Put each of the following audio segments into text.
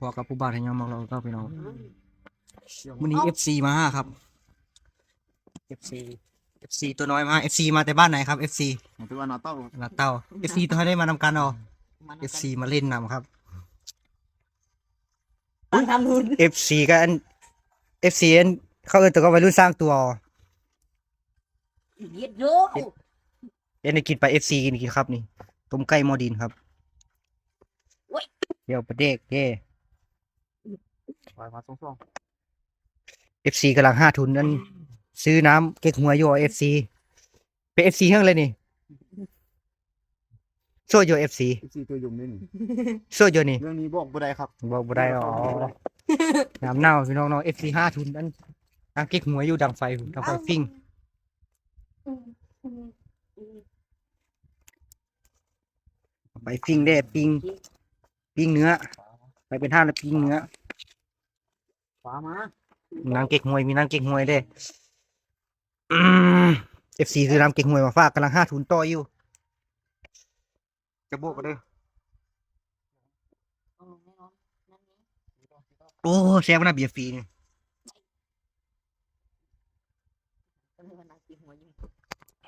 พอกับผู้บาดให้ยังมองเราก็พี่น้องวันนี้ FC มาครับ FC FC ตัวน้อยมา FC มาแต่บ้านไหนครับ FC ผมถือว่านาเต้าลาดเต้า FC ตัวให้ได้มานำกันเอา FC มาเล่นนำครับมันทำทุน FC ก็อัน FC อันเขาเอิ้นตัวก็วัยรุ่นสร้างตัวเย็ดโยเอ็นได้กินไป FC กินกินครับนี่ต้มไก่หมอดินครับเดี๋ยวประเด็กเด้ ปล่อยมาส่ง FC กำลังห้าทุนนั้นซื้อน้ำเก๊กหัวอยู่ FC เป็น FC เฮืองเลยนี่โซ่อยู่ FC ๆสี่ตัวยุ่มนี่นี่โซ่อยู่นี่เรื่องนี้บอกบ่ได้ครับบอกบ่ได้อ๋อน้ำเน่าพี่น้องเนาะ FC ห้าทุนนั้นน้ำเก๊กหัวอยู่ดังไฟดังไฟฟิ่งไปฟิ่งได้ปิ้งปิ้งเนื้อ ไปเป็นท่าแล้วปิ้งเนื้อ ขวามาน้ำเก๊กฮวยมีน้ำเก๊กฮวยเด้เอฟซีซื้อน้ำเก๊กฮวยมาฝากกำลังห้าทุนต่ออยู่จะโบกกันเด้อโอ้แซ่บนะเบียร์ฟรีนี่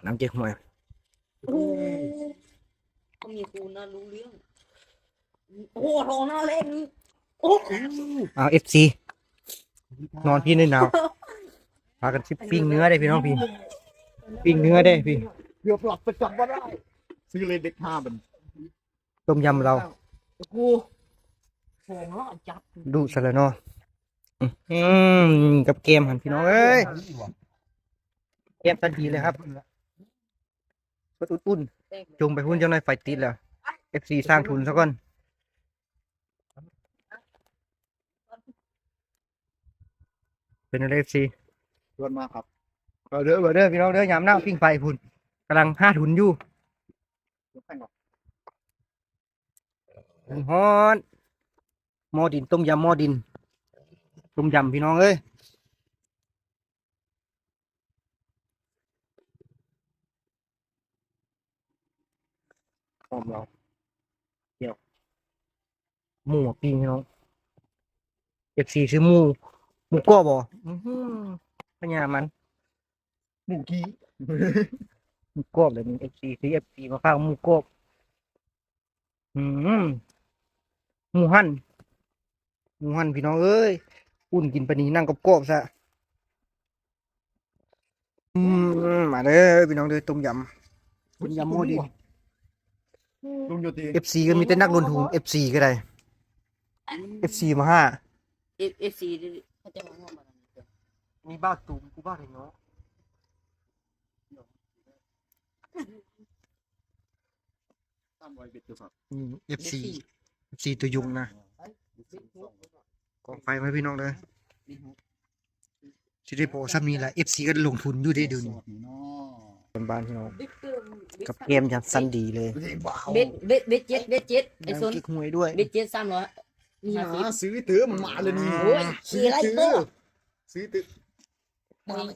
น้ำเก๊กฮวยก็มีครูน่ารู้เรื่อง โอ้โหน่าเล่นโอ้เอาเอฟซี นอนพี่ในหนาวพากันชิปปิ้งเนื้อได้พี่น้องพี่ ปิ้งเนื้อได้พี่เกือบหลับไปจับบ่ได้ ซื้อเลยเด็กห้าบันต้มยำเราโหโหเนาะจับดูสละเนาะอืมกับเกมหันพี่น้องเอ้ยเกมทันทีเลยครับกดอุ่นๆจุงไปหุ้นเจ้าหน่อยไฟติดแล้ว FC สร้างทุนซะก่อน เป็นอะไร FC ชวนมาครับเอาเด้อเอาเด้อพี่น้องเด้อยามหน้าปิ้งไฟพุ่นกำลังห้าทุนอยู่ยกแป้งก่อนฮ้อนหม้อดินต้มยำหม้อดินต้มยำพี่น้องเอ้ยหอมเราเดี๋ยวหมูปิ้งพี่น้องเอฟซีซื้อหมู หมูกรอบบ่อื้อหือปัญญามันหมูกี้หมูกรอบเลยมีเอฟซีซื้อเอฟซีมาข้างหมูกรอบอืมหมูหั่นหมูหั่นพี่น้องเอ้ยอุ่นกินปานนี้นั่งกับกรอบๆซะอืมมาเด้อพี่น้องเด้อต้มยำต้มยำหม้อดินลุงโยตีเอฟซีก็มีแต่นักลงทุนเอฟซีก็ได้เอฟซีมาห้าเอฟเอฟซี เขาจะมาว่ามันมีบ้าตูมกูบ้าอะไรเนาะตามไว้เบ็ดตัวครับเอฟซีเอฟซีตัวยุงนะกองไฟไหมพี่น้องเลยสิได้พอซ้ำนี้แหละเอฟซีก็ลงทุนอยู่ได้เดูสนี่อดนี่เนาะบ้านพี่น้องกับเกมอย่างสันดีเลยเบ็ดเบ็ดเบ็ดเจ็ดเบ็ดเจ็ดไอ้สนน้ำกิ๊กหวยด้วย เบ็ดเจ็ดสามร้อย นี่หห้าสิบาซื้อตื้อมันมาเลยนี่โอ้ยขี่ไล่ตื้อซื้อตื้อมาไหม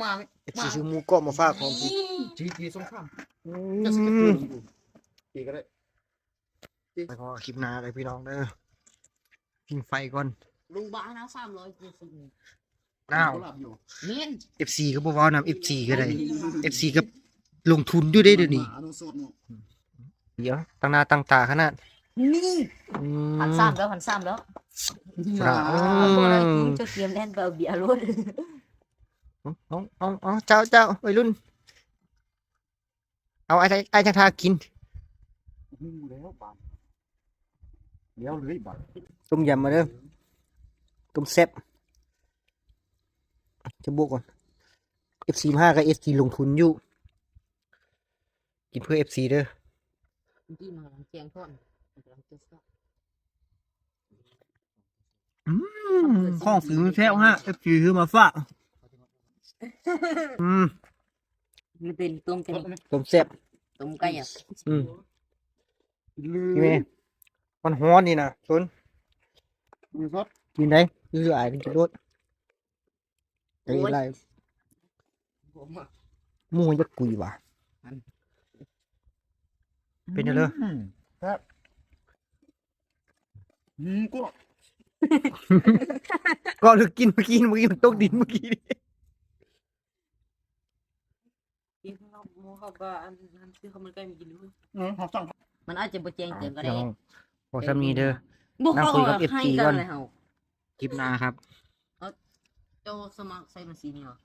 มาไหมเอฟซีซื้อหมูกรอบมาฝากของพี่จีจีสงครามอืจะซื้อมตื้ออยู่จีก็ได้ไปพอคลิปหน้าเลยพี่น้องเด้อพิงไฟก่อนลุงบ้านะสามร้อยเจ็ดสิบอ้าวเขาหลับอยู่เมนเอฟซีก็บอกว่านำเอฟซีก็ได้เอฟซีก็ลงทุนอยู่ได้เดี๋ยวนี้หมาโนโซดเนาะเดี๋ยวตั้งหน้าตั้งตาขนาด นี่อืพันสามแล้วพันสามแล้วสระหอืมาบอกเลยมเจ้าเกียมแน่นเบาเบียร์รถเอาเอาเอาเจ้าเจ้าวัยรุ่น เอาไอ้ไอ้ไอ้จังทากินหูแล้วบานเลี้ยวเลยบานต้มยำมาเด้อต้มแซ่บจะบวกก่อน FC ห้ากับ FC ลงทุนอยู่ กินเพื่อ FC เด้อที่มาหลังเจียงท่อนหลังเจียงท่ อนข้องซื้อแซ่บฮะ FC ซื้อมาฝากอืมมันเป็นต้มกันต้มแซ่บต้มไก่อะอืมลืพี่เมย์มันฮ้อนนี่นะชนมีซดกินได้ยื้อไอ้กินรสไอ้ไรผมอะหมูจะกุยว่ะเป็นยังไงอืมครับ อืมก็ก็หรือกินเมื่อกี้เมื่อกี้มันตกดินเมื่อกี้นี่กินข้าวหมูข้าวปลาอันนั้นที่เขามันใกล้มีกินด้วยอืมเขาสั่งมันอาจจะบ่แจ้งเตือนก็พี่ได้น้องขอสามีเด้อ บ่นั่งเข้าคุยกับให้ FC กัก่อนนเลยเฮาคลิปหน้าครับ เจ้าสมัครใส่บัญชีนี่เหรอ